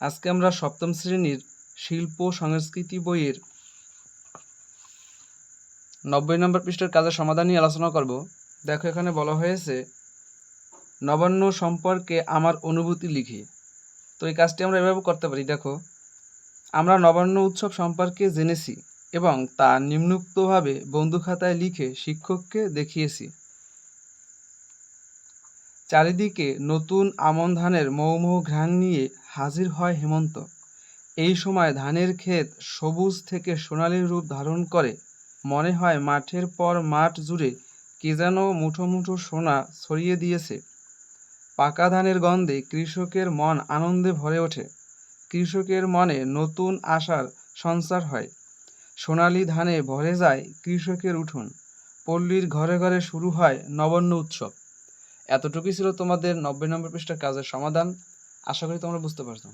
আজকে আমরা সপ্তম শ্রেণির শিল্প সংস্কৃতি বইয়ের নব্বই নম্বর পৃষ্ঠার কাজের সমাধান নিয়ে আলোচনা করব। দেখো এখানে বলা হয়েছে, নবান্ন সম্পর্কে আমার অনুভূতি লিখি। তো এই কাজটি আমরা এভাবে করতে পারি। দেখো, আমরা নবান্ন উৎসব সম্পর্কে জেনেছি এবং তা নিম্নুক্তভাবে বন্ধু খাতায় লিখে শিক্ষককে দেখিয়েছি। চারিদিকে নতুন আমন ধানের মৌমৌ ঘ্রাণ নিয়ে হাজির হয় হেমন্ত। এই সময় ধানের ক্ষেত সবুজ থেকে সোনালি রূপ ধারণ করে। মনে হয় মাঠের পর মাঠ জুড়ে কে যেন মুঠো মুঠো সোনা ছড়িয়ে দিয়েছে। পাকা ধানের গন্ধে কৃষকের মন আনন্দে ভরে ওঠে। কৃষকের মনে নতুন আশার সঞ্চার হয়। সোনালি ধানে ভরে যায় কৃষকের উঠোন। পল্লীর ঘরে ঘরে শুরু হয় নবান্ন উৎসব। এতটুকুই ছিল তোমাদের নব্বই নম্বর পৃষ্ঠার কাজের সমাধান। আশা করি তোমরা বুঝতে পারছ।